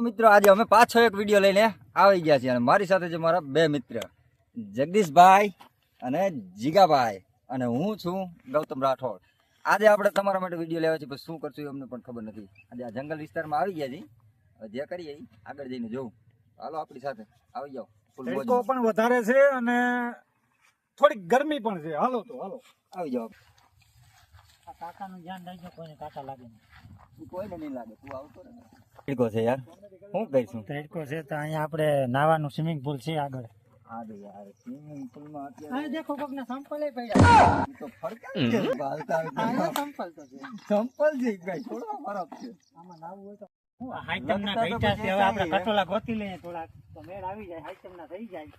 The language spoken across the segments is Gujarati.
મિત્રો આજે અમે પાછો એક વીડિયો લઈને આવી ગયા છીએ અને મારી સાથે છે મારા બે મિત્ર. જગદીશભાઈ અને જીગાભાઈ અને હું છું ગૌતમ રાઠોડ. આજે આપણે તમારા માટે વીડિયો લેવા છીએ પણ શું કરશું એ અમને પણ ખબર નથી. આજે આ જંગલ વિસ્તારમાં આવી ગયા છીએ. જે કરીએ આગળ જઈને જોઉં. હાલો આપણી સાથે આવી જાઓ. પણ વધારે છે અને થોડીક ગરમી પણ છે. હાલો તો હાલો. આવી જાઓ. આ કાકાનું ધ્યાન રાખજો કોઈને કાકા લાગે કોઈને નહીં લાગે તું આવતો રહે. છે યાર. શું કહીશું તડકો છે તો અહીંયા આપણે નાવાનું સ્વિમિંગ પુલ છે આગળ. હા યાર સ્વિમિંગ પુલમાં હા અત્યારે દેખો કોકને સંપલ પડ્યા તો ફરકાય છે બાલતા સંપલ તો. છે. સંપલ છે ભાઈ થોડો ફરક છે. આમાં નાવું હોય તો હું હાઈટમના ઘઈટા છે હવે આપણે કટોલા ગોતી લઈએ થોડા તો મેળ આવી જાય હાઈટમના થઈ જાય.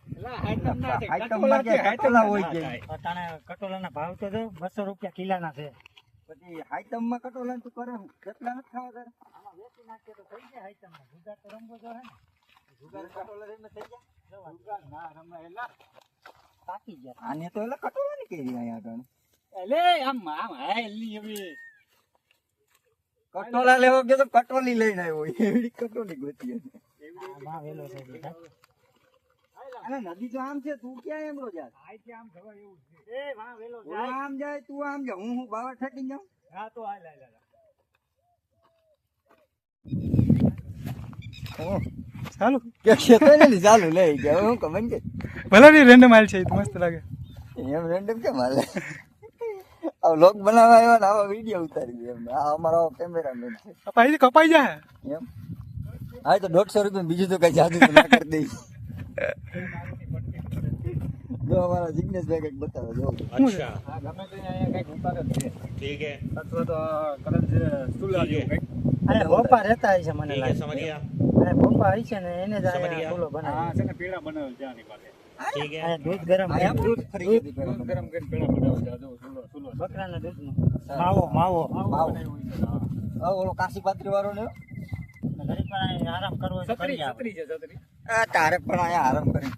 કટોલા હોય છે. અટાણે કટોલાના ભાવ તો જો બસો રૂપિયા કિલાના છે. પછી હાઈટમમાં કટોલા તું કરે કેટલા નથી ખાવા તારે? વેચી નાખીએ તો થઈ જાય હાઈટમના જુગાર તો રમવો જો હે ને. જુગાર કટોલા એમને થઈ જાય. જુગાર ના રમે એલા પાકી ગયા. આને તો એટલે કટોલા ની કરી અહીંયા આગળ. એલે આમ આમ હાલી હવે. કટોલા લેવો કે તો કટોલી લઈને આવ્યો. એવી કટોલી ગોતી. આમાં વેલો નદી તો આમ છે તું ક્યાં એમ રો કે આમ જવાય એવું છે. એ વાહ વેલો હું આમ જાય તું આમ જા હું હું બાવા ઠેકી જાઉં? હા તો હાલ હાલ. ચાલુ. કે ખેતર ને ચાલુ? લઈ ગયા હું કમેન્ટ કે ભલે ની રેન્ડમ આલ છે મસ્ત લાગે. એમ રેન્ડમ કેમ આલે આ લોક બનાવવા આવ્યા ને આવા વિડિયો ઉતારી દે એમ આ અમારો કેમેરામેન છે. કપાઈ કપાઈ જાય. એમ? હા તો દોઢસો રૂપિયા બીજું તો કઈ જાદુ ના કરી દઈ જો અમારા જીગ્નેશ જિગ્નેશભાઈ કંઈક બતાવે જો. અચ્છા. ગમે તો અહીંયા કંઈક ઉતારે ઠીક હે અથવા તો કદાચ ચૂલા જેવું કંઈક. અને પપ્પા રહેતા છે મને લાગે. અને ભોપા આવી છે ને એને જ આ ફૂલો બનાવે હા છે ને પીળા બનાવે છે આની પાસે. દૂધ ગરમ દૂધ ફરી દૂધ ગરમ કરીને બનાવે છે. જો સુલો સુલો બકરાના દૂધનો. માવો માવો. માવો હા. ઓલો કાશી પાત્રી વાળો ને ઘરે પણ આરામ કરવો છે છત્રી છત્રી છે છત્રી. આ તારે પણ આરામ કરી.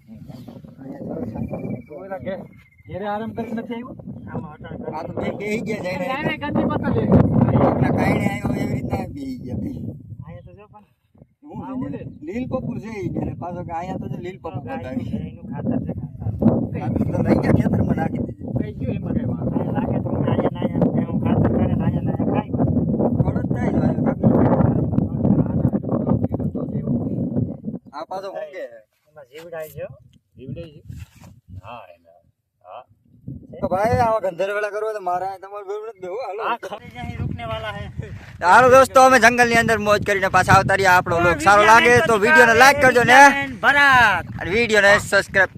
આરામ કરી નથી આવ્યો? આમાં લીલ પપુર છે એને પાછો કે અહીંયા તો જો લીલ પપુર ગાયનું છે, એનું ખાતર છે ખાતર. તો લઈ ગયા ખેતરમાં નાખી દીધું. કઈ ગયું એમાં કઈ વાત લાગે તો અહીંયા ને અહીંયા એનું ખાતર કરે ને અહીંયા ને ખાઈ થોડું જ થાય આ પાછો હું કે? એમાં જીવડાય છે હો. જીવડાઈ છે? હા હા તો ભાઈ આવા ગંધર વેલા કરવો તો મારા તમારે નથી દેવું હાલો. દોસ્તો અમે જંગલની અંદર મોજ કરીને પાછા આવતા રહ્યા. આપણો લોક સારો લાગે તો વીડિયો ને લાઈક કરજો ને. અને વીડિયો ને સબસ્ક્રાઇબ